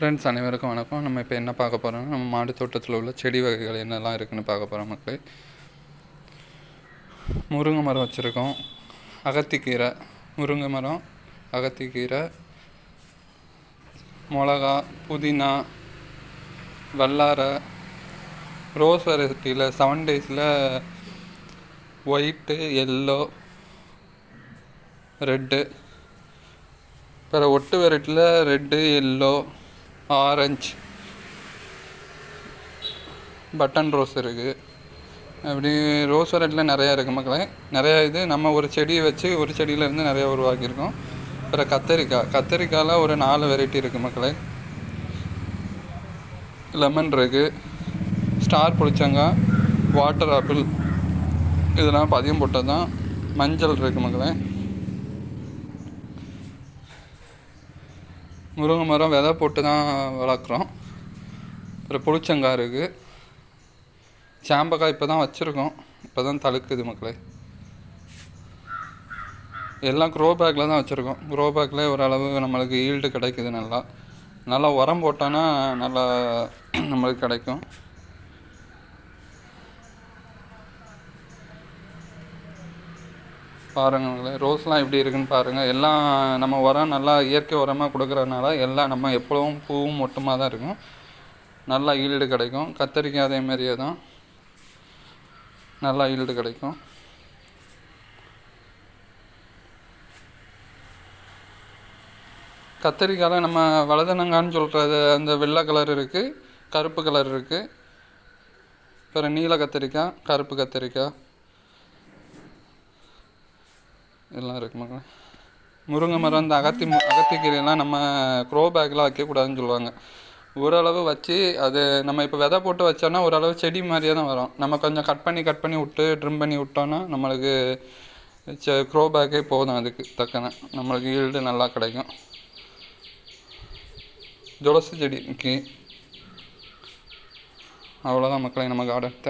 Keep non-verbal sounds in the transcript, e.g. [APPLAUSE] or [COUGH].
Friends அனைவருக்கும் வணக்கம். நம்ம இப்போ என்ன பார்க்க போகிறோம்னா நம்ம மாடி தோட்டத்தில் உள்ள செடி வகைகள் என்னெல்லாம் இருக்குதுன்னு பார்க்க போகிறோம் மக்களே. முருங்கை மரம் வச்சுருக்கோம். அகத்திக்கீரை முருங்கை மரம் அகத்திக்கீரை மிளகா புதினா வல்லாரை ரோஸ் வெரைட்டியில் செவன் டேஸில் ஒயிட்டு எல்லோ ரெட்டு அப்புறம் ஒட்டு வெரைட்டியில் red yellow orange button rose இருக்குது அப்படி ரோஸ் வெரைட்டியில் நிறையா இருக்குது மக்களே. நிறையா இது நம்ம ஒரு செடியை வச்சு ஒரு செடியிலேருந்து நிறையா உருவாக்கியிருக்கோம். அப்புறம் கத்தரிக்காய். கத்தரிக்காயில் ஒரு நாலு வெரைட்டி இருக்குது மக்களே. லெமன் இருக்குது ஸ்டார் புளிச்சங்காய் வாட்டர் ஆப்பிள். இதெல்லாம் பதியம் போட்டது தான் மஞ்சள் இருக்குது மக்களே. முருங்கை மரம் விதை போட்டு தான் வளர்க்குறோம். அப்புறம் புளிச்சங்காய் இருக்குது சாம்பக்காய் இப்போ தான் வச்சுருக்கோம். இப்போ தான் தழுக்குது மக்களே. எல்லாம் க்ரோ பேக்கில் தான் வச்சுருக்கோம். க்ரோ பேக்கில் ஓரளவு நம்மளுக்கு ஈல்டு கிடைக்குது நல்லா. நல்லா உரம் போட்டோன்னா நல்லா [CLEARS THROAT] நம்மளுக்கு கிடைக்கும். பாருங்களேன். ரோஸ்லாம் எப்படி இருக்குன்னு பாருங்கள் எல்லாம் நம்ம உரம் நல்லா இயற்கை உரமாக கொடுக்குறதுனால எல்லாம் நம்ம எப்பவும் பூவும் மொட்டமாக தான் இருக்கும். நல்லா ஈல்டு கிடைக்கும். கத்தரிக்காய் அதே மாதிரியே தான். நல்லா ஈல்டு கிடைக்கும். கத்தரிக்காயில் நம்ம வலதனங்கான்னு சொல்கிறது அந்த வெள்ளை கலர் இருக்குது கருப்பு கலர் இருக்குது அப்புறம் நீல கத்திரிக்காய் கருப்பு கத்திரிக்காய். எல்லாம் இருக்கு மக்களே. முருங்கை மரம் இந்த அகத்தி அகத்திக்கீரைலாம் நம்ம க்ரோ பேக்கில் வைக்கக்கூடாதுன்னு சொல்லுவாங்க. ஓரளவு வச்சு அது நம்ம இப்போ விதை போட்டு வச்சோன்னா ஓரளவு செடி மாதிரியே தான் வரும். நம்ம கொஞ்சம் கட் பண்ணி கட் பண்ணி விட்டு ட்ரிம் பண்ணி விட்டோன்னா நம்மளுக்கு க்ரோ பேக்கே போதும் அதுக்கு தக்கன. நம்மளுக்கு ஈல்டு நல்லா கிடைக்கும். துளசி செடிக்கு அவ்வளோதான் மக்களை நம்ம கார்டன்